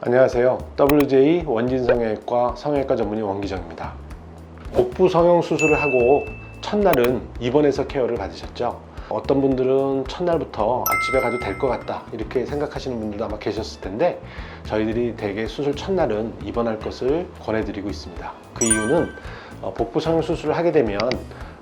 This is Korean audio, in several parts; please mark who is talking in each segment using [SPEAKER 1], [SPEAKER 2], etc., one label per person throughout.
[SPEAKER 1] 안녕하세요. WJ 원진 성형외과 성형외과 전문의 원기정입니다. 복부 성형 수술을 하고 첫날은 입원해서 케어를 받으셨죠. 어떤 분들은 첫날부터 아, 집에 가도 될 것 같다 이렇게 생각하시는 분들도 아마 계셨을 텐데 저희들이 대개 수술 첫날은 입원할 것을 권해드리고 있습니다. 그 이유는 어, 복부 성형 수술을 하게 되면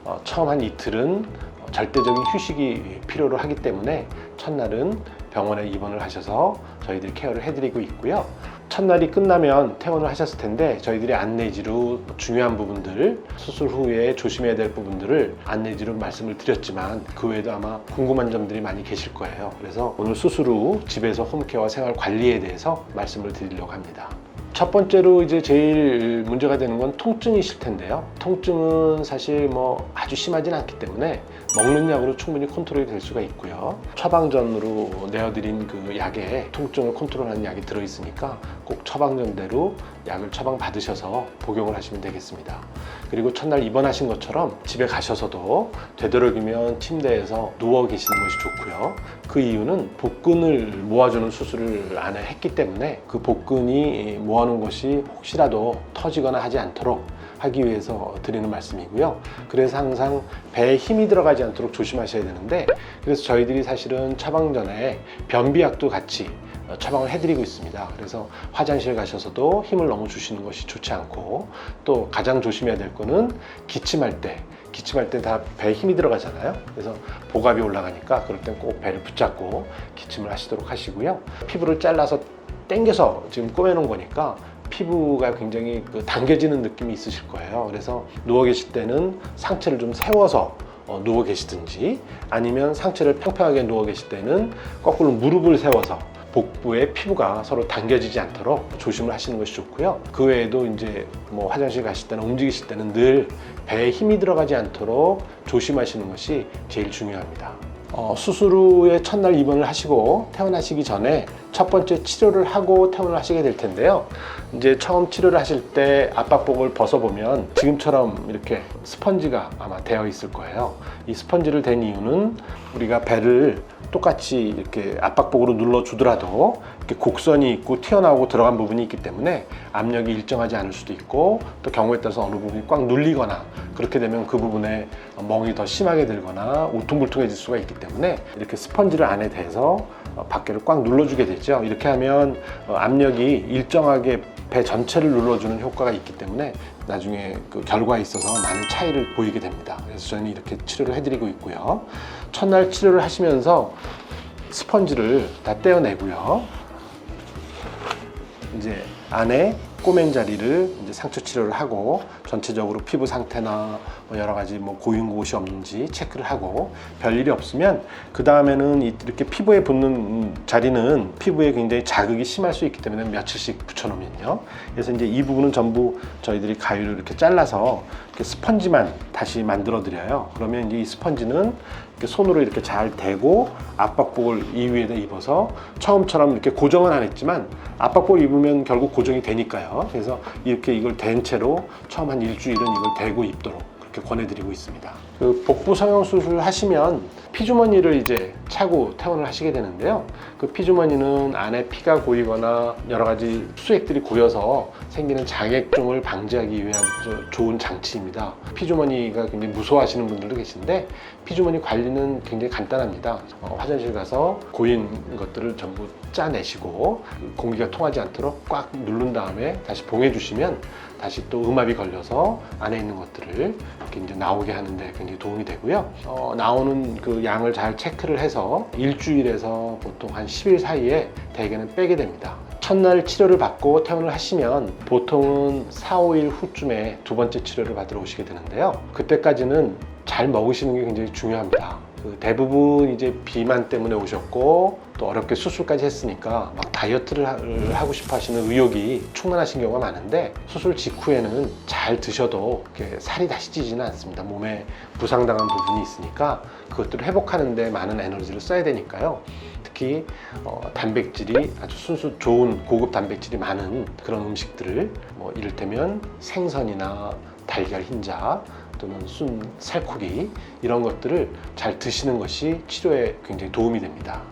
[SPEAKER 1] 어, 처음 한 이틀은 어, 절대적인 휴식이 필요로 하기 때문에 첫날은 병원에 입원을 하셔서 저희들이 케어를 해드리고 있고요. 첫날이 끝나면 퇴원을 하셨을 텐데 저희들이 안내지로 중요한 부분들 수술 후에 조심해야 될 부분들을 안내지로 말씀을 드렸지만 그 외에도 아마 궁금한 점들이 많이 계실 거예요. 그래서 오늘 수술 후 집에서 홈케어와 생활 관리에 대해서 말씀을 드리려고 합니다. 첫 번째로 이제 제일 문제가 되는 건 통증이실 텐데요. 통증은 사실 뭐 아주 심하진 않기 때문에 먹는 약으로 충분히 컨트롤이 될 수가 있고요. 처방전으로 내어드린 그 약에 통증을 컨트롤하는 약이 들어있으니까 꼭 처방전대로 약을 처방 받으셔서 복용을 하시면 되겠습니다. 그리고 첫날 입원하신 것처럼 집에 가셔서도 되도록이면 침대에서 누워 계시는 것이 좋고요. 그 이유는 복근을 모아주는 수술을 안에 했기 때문에 그 복근이 모아놓은 것이 혹시라도 터지거나 하지 않도록 하기 위해서 드리는 말씀이고요. 그래서 항상 배에 힘이 들어가지 않도록 조심하셔야 되는데 그래서 저희들이 사실은 처방 전에 변비약도 같이 어, 처방을 해드리고 있습니다. 그래서 화장실 가셔서도 힘을 너무 주시는 것이 좋지 않고 또 가장 조심해야 될 거는 기침할 때 기침할 때 다 배에 힘이 들어가잖아요. 그래서 복압이 올라가니까 그럴 땐 꼭 배를 붙잡고 기침을 하시도록 하시고요. 피부를 잘라서 당겨서 지금 꼬매놓은 거니까 피부가 굉장히 그 당겨지는 느낌이 있으실 거예요. 그래서 누워 계실 때는 상체를 좀 세워서 어, 누워 계시든지 아니면 상체를 평평하게 누워 계실 때는 거꾸로 무릎을 세워서 복부의 피부가 서로 당겨지지 않도록 조심을 하시는 것이 좋고요. 그 외에도 이제 뭐 화장실 가실 때나 움직이실 때는 늘 배에 힘이 들어가지 않도록 조심하시는 것이 제일 중요합니다. 어, 수술 후에 첫날 입원을 하시고 퇴원하시기 전에 첫 번째 치료를 하고 퇴원을 하시게 될 텐데요. 이제 처음 치료를 하실 때 압박복을 벗어보면 지금처럼 이렇게 스펀지가 아마 되어 있을 거예요. 이 스펀지를 댄 이유는 우리가 배를 똑같이 이렇게 압박복으로 눌러주더라도 이렇게 곡선이 있고 튀어나오고 들어간 부분이 있기 때문에 압력이 일정하지 않을 수도 있고 또 경우에 따라서 어느 부분이 꽉 눌리거나 그렇게 되면 그 부분에 멍이 더 심하게 들거나 울퉁불퉁해질 수가 있기 때문에 이렇게 스펀지를 안에 대서 어, 밖에를 꽉 눌러주게 되죠. 이렇게 하면 어, 압력이 일정하게 배 전체를 눌러주는 효과가 있기 때문에 나중에 그 결과에 있어서 많은 차이를 보이게 됩니다. 그래서 저는 이렇게 치료를 해드리고 있고요. 첫날 치료를 하시면서 스펀지를 다 떼어내고요. 이제 안에 꼬맨 자리를 이제 상처 치료를 하고 전체적으로 피부 상태나 뭐 여러 가지 뭐 고인 곳이 없는지 체크를 하고 별 일이 없으면 그 다음에는 이렇게 피부에 붙는 자리는 피부에 굉장히 자극이 심할 수 있기 때문에 며칠씩 붙여놓으면요. 그래서 이제 이 부분은 전부 저희들이 가위로 이렇게 잘라서 스펀지만 다시 만들어 드려요. 그러면 이 스펀지는 이렇게 손으로 이렇게 잘 대고 압박복을 이 위에다 입어서 처음처럼 이렇게 고정은 안 했지만 압박복을 입으면 결국 고정이 되니까요. 그래서 이렇게 이걸 댄 채로 처음 한 일주일은 이걸 대고 입도록 그렇게 권해드리고 있습니다. 그 복부 성형 수술 하시면 피주머니를 이제 차고 퇴원을 하시게 되는데요. 그 피주머니는 안에 피가 고이거나 여러 가지 수액들이 고여서 생기는 장액종을 방지하기 위한 저- 좋은 장치입니다. 피주머니가 굉장히 무서워하시는 분들도 계신데 피주머니 관리는 굉장히 간단합니다. 어, 화장실 가서 고인 것들을 전부 짜내시고 공기가 통하지 않도록 꽉 누른 다음에 다시 봉해 주시면 다시 또 음압이 걸려서 안에 있는 것들을 이렇게 이제 나오게 하는데 굉장히 도움이 되고요. 어, 나오는 그 양을 잘 체크를 해서 일주일에서 보통 한 10일 사이에 대개는 빼게 됩니다. 첫날 치료를 받고 퇴원을 하시면 보통은 4, 5일 후쯤에 두 번째 치료를 받으러 오시게 되는데요. 그때까지는 잘 먹으시는 게 굉장히 중요합니다. 그 대부분 이제 비만 때문에 오셨고 또 어렵게 수술까지 했으니까 막 다이어트를 하- 하고 싶어 하시는 의욕이 충만하신 경우가 많은데 수술 직후에는 잘 드셔도 이렇게 살이 다시 찌지는 않습니다. 몸에 부상당한 부분이 있으니까 그것들을 회복하는데 많은 에너지를 써야 되니까요. 특히 어, 단백질이 아주 순수 좋은 고급 단백질이 많은 그런 음식들을 뭐 이를테면 생선이나 달걀 흰자 또는 순 살코기 이런 것들을 잘 드시는 것이 치료에 굉장히 도움이 됩니다.